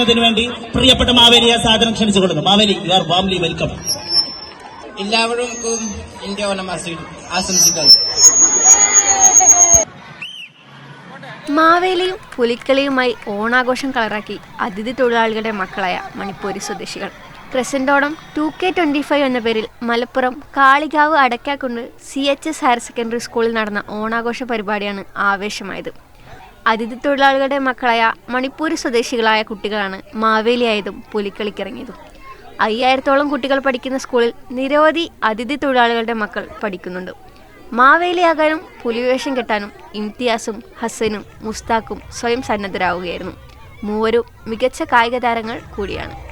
തിനു വേണ്ടി പ്രിയപ്പെട്ട മാവേലിയെ സാധനം ക്ഷണിച്ചു കൊടുക്കുന്നു. Maveli you are warmly welcome എല്ലാവർക്കും ഇന്ത്യ ഓണം ആശംസിക്കുന്നു. മാവേലിയും പുലിക്കളിയുമായി ഓണാഘോഷം കളറാക്കി അതിഥി തൊഴിലാളികളുടെ മക്കളായ മണിപ്പൂരി സ്വദേശികൾ. ക്രസന്റോണം ടു കെ ട്വന്റി ഫൈവ് എന്ന പേരിൽ Malappuram Kalikavu Adakkakundu C H S higher secondary സ്കൂളിൽ നടന്ന ഓണാഘോഷ പരിപാടിയാണ് ആവേശമായത്. അതിഥി തൊഴിലാളികളുടെ മക്കളായ മണിപ്പൂർ സ്വദേശികളായ കുട്ടികളാണ് മാവേലിയായതും പുലിക്കളിക്കിറങ്ങിയതും. അയ്യായിരത്തോളം കുട്ടികൾ പഠിക്കുന്ന സ്കൂളിൽ നിരവധി അതിഥി തൊഴിലാളികളുടെ മക്കൾ പഠിക്കുന്നുണ്ട്. മാവേലിയാകാനും പുലിവേഷം കെട്ടാനും ഇംതിയാസും ഹസനും മുസ്താഖും സ്വയം സന്നദ്ധരാകുകയായിരുന്നു മൂവരും മികച്ച കായിക താരങ്ങൾ കൂടിയാണ്.